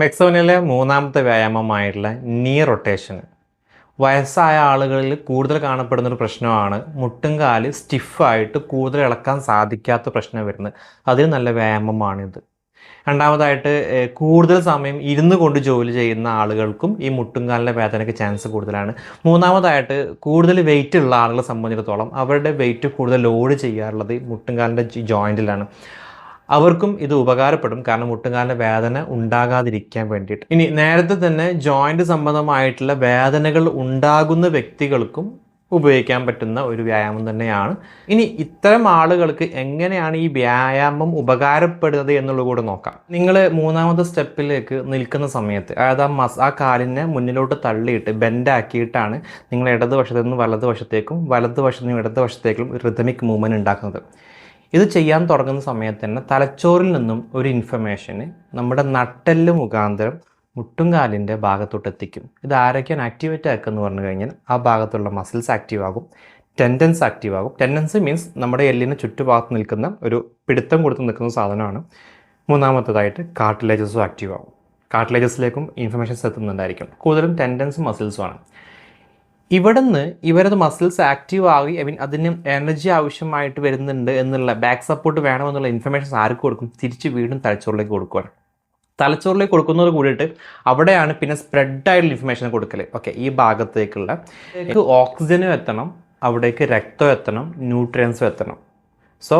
മെക്സോണിലെ മൂന്നാമത്തെ വ്യായാമമായിട്ടുള്ള നീ റൊട്ടേഷൻ വയസ്സായ ആളുകളിൽ കൂടുതൽ കാണപ്പെടുന്ന ഒരു പ്രശ്നമാണ് മുട്ടുംകാൽ സ്റ്റിഫായിട്ട് കൂടുതൽ ഇളക്കാൻ സാധിക്കാത്ത പ്രശ്നം വരുന്നത്. അതിന് നല്ല വ്യായാമമാണിത്. രണ്ടാമതായിട്ട് കൂടുതൽ സമയം ഇരുന്ന് കൊണ്ട് ജോലി ചെയ്യുന്ന ആളുകൾക്കും ഈ മുട്ടുംകാലിന്റെ വേദനയ്ക്ക് ചാൻസ് കൂടുതലാണ്. മൂന്നാമതായിട്ട് കൂടുതൽ വെയിറ്റ് ഉള്ള ആളുകളെ സംബന്ധിച്ചിടത്തോളം അവരുടെ വെയിറ്റ് കൂടുതൽ ലോഡ് ചെയ്യാറുള്ളത് മുട്ടുംകാലിന്റെ ജോയിന്റിലാണ് അവർക്കും ഇത് ഉപകാരപ്പെടും. കാരണം മുട്ടുകാലിന് വേദന ഉണ്ടാകാതിരിക്കാൻ വേണ്ടിയിട്ട്. ഇനി നേരത്തെ തന്നെ ജോയിന്റ് സംബന്ധമായിട്ടുള്ള വേദനകൾ ഉണ്ടാകുന്ന വ്യക്തികൾക്കും ഉപയോഗിക്കാൻ പറ്റുന്ന ഒരു വ്യായാമം തന്നെയാണ്. ഇനി ഇത്തരം ആളുകൾക്ക് എങ്ങനെയാണ് ഈ വ്യായാമം ഉപകാരപ്പെടുന്നത് എന്നുള്ളത് കൂടെ നോക്കാം. നിങ്ങൾ മൂന്നാമത്തെ സ്റ്റെപ്പിലേക്ക് നിൽക്കുന്ന സമയത്ത് അതായത് ആ മസ് ആ കാലിനെ മുന്നിലോട്ട് തള്ളിയിട്ട് ബെൻഡാക്കിയിട്ടാണ് നിങ്ങൾ ഇടതുവശത്ത് നിന്ന് വലതുവശത്തേക്കും വലതുവശത്ത് നിന്ന് ഇടതുവശത്തേക്കും റിഥമിക് മൂവ്മെന്റ് ഉണ്ടാക്കുന്നത്. ഇത് ചെയ്യാൻ തുടങ്ങുന്ന സമയത്ത് തന്നെ തലച്ചോറിൽ നിന്നും ഒരു ഇൻഫർമേഷന് നമ്മുടെ നട്ടെല്ല് മുഖാന്തരം മുട്ടുംകാലിന്റെ ഭാഗത്തോട്ട് എത്തിക്കും. ഇത് ആരൊക്കെയാണ് ആക്ടിവേറ്റ് ആക്കുക എന്ന് പറഞ്ഞു കഴിഞ്ഞാൽ ആ ഭാഗത്തുള്ള മസിൽസ് ആക്റ്റീവ് ആകും. ടെൻഡൻസ് ആക്റ്റീവ് ആകും. ടെൻഡൻസ് മീൻസ് നമ്മുടെ എല്ലിന് ചുറ്റുഭാഗത്ത് നിൽക്കുന്ന ഒരു പിടുത്തം കൊടുത്ത് നിൽക്കുന്ന സാധനമാണ്. മൂന്നാമത്തതായിട്ട് കാർട്ടിലേജസും ആക്റ്റീവ് ആകും. കാർട്ടിലേജസിലേക്കും ഇൻഫർമേഷൻസ് എത്തുന്നുണ്ടായിരിക്കും. കൂടുതലും ടെൻഡൻസും മസിൽസുമാണ് ഇവിടുന്ന് ഇവരത് മസിൽസ് ആക്റ്റീവ് ആയി ഐ മീൻ അതിന് എനർജി ആവശ്യമായിട്ട് വരുന്നുണ്ട് എന്നുള്ള ബാക്ക് സപ്പോർട്ട് വേണമെന്നുള്ള ഇൻഫർമേഷൻസ് ആർക്ക് കൊടുക്കും? തിരിച്ച് വീണ്ടും തലച്ചോറിലേക്ക് കൊടുക്കുകയാണ് തലച്ചോറിലേക്ക് കൊടുക്കുന്നത് കൂടിയിട്ട് അവിടെയാണ് പിന്നെ സ്പ്രെഡ് ആയിട്ടുള്ള ഇൻഫർമേഷൻ കൊടുക്കൽ ഓക്കെ ഈ ഭാഗത്തേക്കുള്ള ഓക്സിജനും എത്തണം അവിടേക്ക് രക്തം എത്തണം ന്യൂട്രിയൻസും എത്തണം. സോ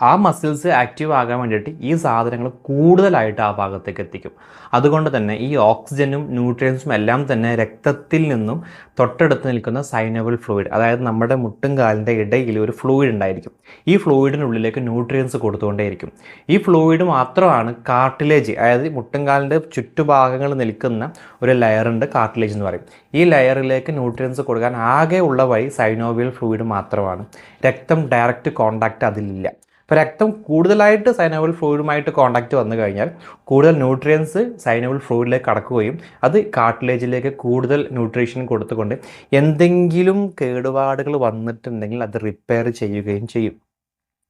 ആ മസിൽസ് ആക്റ്റീവ് ആകാൻ വേണ്ടിയിട്ട് ഈ സാധനങ്ങൾ കൂടുതലായിട്ട് ആ ഭാഗത്തേക്ക് എത്തിക്കും. അതുകൊണ്ട് തന്നെ ഈ ഓക്സിജനും ന്യൂട്രിയൻസും എല്ലാം തന്നെ രക്തത്തിൽ നിന്നും തൊട്ടടുത്ത് നിൽക്കുന്ന സൈനബിൾ ഫ്ലൂയിഡ് അതായത് നമ്മുടെ മുട്ടും കാലിന്റെ ഇടയിൽ ഒരു ഫ്ലൂയിഡ് ഉണ്ടായിരിക്കും. ഈ ഫ്ലൂയിഡിനുള്ളിലേക്ക് ന്യൂട്രിയൻസ് കൊടുത്തുകൊണ്ടേയിരിക്കും. ഈ ഫ്ലൂയിഡ് മാത്രമാണ് കാർട്ടിലേജ് അതായത് മുട്ടും കാലിന്റെ ചുറ്റുഭാഗങ്ങൾ നിൽക്കുന്ന ഒരു ലെയറുണ്ട് കാർട്ടിലേജ് എന്ന് പറയും. ഈ ലെയറിലേക്ക് ന്യൂട്രിയൻസ് കൊടുക്കാൻ ആകെ ഉള്ള വഴി സൈനോവിയൽ ഫ്ലൂയിഡ് മാത്രമാണ്. രക്തം ഡയറക്റ്റ് കോണ്ടാക്റ്റ് അതിലില്ല. അപ്പോൾ രക്തം കൂടുതലായിട്ട് സൈനബിൾ ഫ്ലൂയിഡുമായിട്ട് കോണ്ടാക്റ്റ് വന്നു കഴിഞ്ഞാൽ കൂടുതൽ ന്യൂട്രിയൻസ് സൈനബിൾ ഫ്ലൂയിഡിലേക്ക് കടക്കുകയും അത് കാർട്ടിലേജിലേക്ക് കൂടുതൽ ന്യൂട്രീഷൻ കൊടുത്തുകൊണ്ട് എന്തെങ്കിലും കേടുപാടുകൾ വന്നിട്ടുണ്ടെങ്കിൽ അത് റിപ്പയർ ചെയ്യുകയും ചെയ്യും.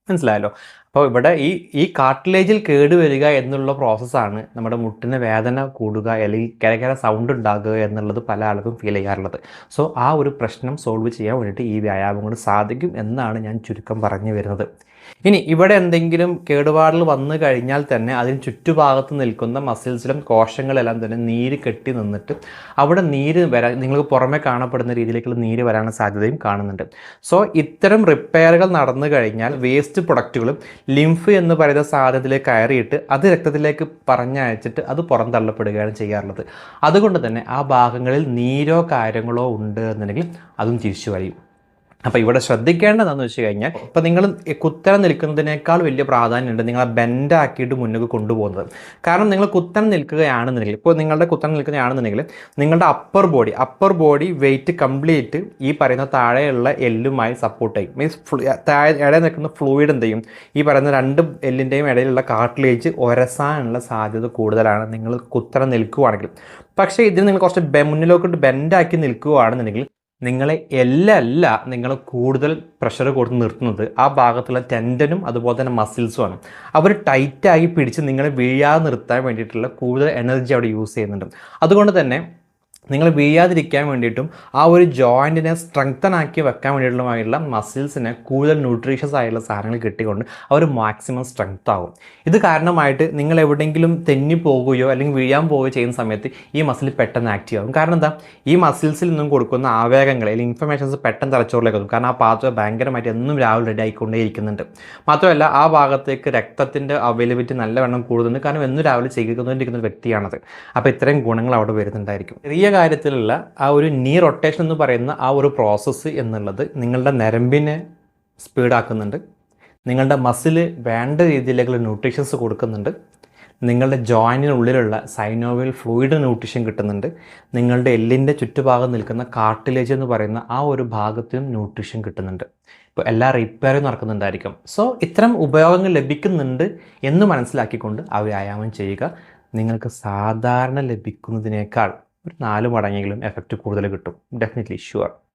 മനസ്സിലായല്ലോ? അപ്പോൾ ഇവിടെ ഈ ഈ കാർട്ടിലേജിൽ കേടുവരിക എന്നുള്ള പ്രോസസ്സാണ് നമ്മുടെ മുട്ടിന് വേദന കൂടുക അല്ലെങ്കിൽ കിരകിര സൗണ്ട് ഉണ്ടാകുക എന്നുള്ളത് പല ആൾക്കും ഫീൽ ചെയ്യാറുള്ളത്. സോ ആ ഒരു പ്രശ്നം സോൾവ് ചെയ്യാൻ വേണ്ടിയിട്ട് ഈ വ്യായാമം കൊണ്ട് സാധിക്കും എന്നാണ് ഞാൻ ചുരുക്കം പറഞ്ഞു വരുന്നത്. ഇനി ഇവിടെ എന്തെങ്കിലും കേടുപാടുകൾ വന്നു കഴിഞ്ഞാൽ തന്നെ അതിന് ചുറ്റുഭാഗത്ത് നിൽക്കുന്ന മസിൽസിലും കോശങ്ങളെല്ലാം തന്നെ നീര് കെട്ടി നിന്നിട്ട് അവിടെ നീര് വരാൻ നിങ്ങൾക്ക് പുറമെ കാണപ്പെടുന്ന രീതിയിലേക്കുള്ള നീര് വരാനുള്ള സാധ്യതയും കാണുന്നുണ്ട്. സോ ഇത്തരം റിപ്പയറുകൾ നടന്നു കഴിഞ്ഞാൽ വേസ്റ്റ് പ്രൊഡക്റ്റുകളും ലിംഫ് എന്ന് പറയുന്ന സാധനത്തിലേക്ക് കയറിയിട്ട് അത് രക്തത്തിലേക്ക് പറഞ്ഞയച്ചിട്ട് അത് പുറന്തള്ളപ്പെടുകയാണ് ചെയ്യാറുള്ളത്. അതുകൊണ്ട് തന്നെ ആ ഭാഗങ്ങളിൽ നീരോ കാര്യങ്ങളോ ഉണ്ട് എന്നുണ്ടെങ്കിൽ അതും തിരിച്ചു വരും അപ്പോൾ ഇവിടെ ശ്രദ്ധിക്കേണ്ടതെന്ന് വെച്ച് കഴിഞ്ഞാൽ ഇപ്പോൾ നിങ്ങൾ കുത്തനെ നിൽക്കുന്നതിനേക്കാൾ വലിയ പ്രാധാന്യമുണ്ട് നിങ്ങളെ ബെൻഡാക്കിയിട്ട് മുന്നോട്ട് കൊണ്ടുപോകുന്നത്. കാരണം നിങ്ങൾ കുത്തനെ നിൽക്കുകയാണെന്നുണ്ടെങ്കിൽ ഇപ്പോൾ നിങ്ങളുടെ കുത്തനെ നിൽക്കുകയാണെന്നുണ്ടെങ്കിൽ നിങ്ങളുടെ upper body upper body weight complete ഈ പറയുന്ന താഴെയുള്ള എല്ലുമായി സപ്പോർട്ട് ചെയ്യും. മീൻസ് താഴെ ഇടയിൽ നിൽക്കുന്ന ഫ്ലൂയിഡ് എന്ത് ചെയ്യും? ഈ പറയുന്ന രണ്ട് എല്ലിന്റെയും ഇടയിലുള്ള കാർട്ടിലേജ് ഒരസാനുള്ള സാധ്യത കൂടുതലാണ് നിങ്ങൾ കുത്തനെ നിൽക്കുകയാണെങ്കിൽ പക്ഷേ ഇതിന് നിങ്ങൾ കുറച്ച് മുന്നിലോട്ട് ബെൻഡാക്കി നിൽക്കുകയാണെന്നുണ്ടെങ്കിൽ നിങ്ങളെ എല്ലല്ല നിങ്ങൾ കൂടുതൽ പ്രഷർ കൊടുത്ത് നിർത്തുന്നത്. ആ ഭാഗത്തുള്ള ടെൻഡനും അതുപോലെ തന്നെ മസിൽസുമാണ് അവർ ടൈറ്റായി പിടിച്ച് നിങ്ങളെ വീഴാതെ നിർത്താൻ വേണ്ടിയിട്ടുള്ള കൂടുതൽ എനർജി അവിടെ യൂസ് ചെയ്യുന്നുണ്ട്. അതുകൊണ്ട് തന്നെ നിങ്ങൾ വീഴാതിരിക്കാൻ വേണ്ടിയിട്ടും ആ ഒരു ജോയിന്റിനെ സ്ട്രെങ്തൻ ആക്കി വെക്കാൻ വേണ്ടിയിട്ടുള്ളതായിട്ടുള്ള മസിൽസിനെ കൂടുതൽ ന്യൂട്രീഷ്യസ് ആയിട്ടുള്ള സാധനങ്ങൾ കിട്ടിക്കൊണ്ട് അവർ മാക്സിമം സ്ട്രെങ്ത് ആകും. ഇത് കാരണമായിട്ട് നിങ്ങൾ എവിടെയെങ്കിലും തെന്നി പോവുകയോ അല്ലെങ്കിൽ വീഴാൻ പോവുകയോ ചെയ്യുന്ന സമയത്ത് ഈ മസിൽ പെട്ടെന്ന് ആക്റ്റീവ് ആകും കാരണം എന്താ? ഈ മസിൽസിൽ നിന്നും കൊടുക്കുന്ന ആവേഗങ്ങൾ അല്ലെങ്കിൽ ഇൻഫർമേഷൻസ് പെട്ടെന്ന് തലച്ചോറിലേക്ക് എത്തും കാരണം ആ പാത്രം ഭയങ്കരമായിട്ട് എന്നും രാവിലെ റെഡി ആയിക്കൊണ്ടേ ഇരിക്കുന്നുണ്ട് മാത്രമല്ല ആ ഭാഗത്തേക്ക് രക്തത്തിന്റെ അവൈലബിലിറ്റി നല്ലവണ്ണം കൂടുന്നുണ്ട്. കാരണം എന്നും രാവിലെ ചെയ്തുകൊണ്ടിരിക്കുന്ന ഒരു വ്യക്തിയാണത്. അപ്പോൾ ഇത്രയും ഗുണങ്ങൾ അവിടെ വരുന്നുണ്ടായിരിക്കും. ചെറിയ കാര്യത്തിലുള്ള ആ ഒരു നീ റൊട്ടേഷൻ എന്ന് പറയുന്ന ആ ഒരു പ്രോസസ്സ് എന്നുള്ളത് നിങ്ങളുടെ നരമ്പിനെ സ്പീഡാക്കുന്നുണ്ട് നിങ്ങളുടെ മസിൽ വേണ്ട രീതിയിലേക്കുള്ള ന്യൂട്രീഷൻസ് കൊടുക്കുന്നുണ്ട്. നിങ്ങളുടെ ജോയിനുള്ളിലുള്ള സൈനോവിയൽ ഫ്ലൂയിഡ് ന്യൂട്രീഷൻ കിട്ടുന്നുണ്ട്. നിങ്ങളുടെ എല്ലിന്റെ ചുറ്റുഭാഗം നിൽക്കുന്ന കാർട്ടിലേജ് എന്ന് പറയുന്ന ആ ഒരു ഭാഗത്തിനും ന്യൂട്രീഷൻ കിട്ടുന്നുണ്ട്. ഇപ്പോൾ എല്ലാ റിപ്പയറും നടക്കുന്നുണ്ടായിരിക്കും. സോ ഇത്തരം ഉപയോഗങ്ങൾ ലഭിക്കുന്നുണ്ട് എന്ന് മനസ്സിലാക്കിക്കൊണ്ട് ആ വ്യായാമം ചെയ്യുക. നിങ്ങൾക്ക് സാധാരണ ലഭിക്കുന്നതിനേക്കാൾ ഒരു നാല് മടങ്ങെങ്കിലും എഫക്റ്റ് കൂടുതൽ കിട്ടും. Definitely sure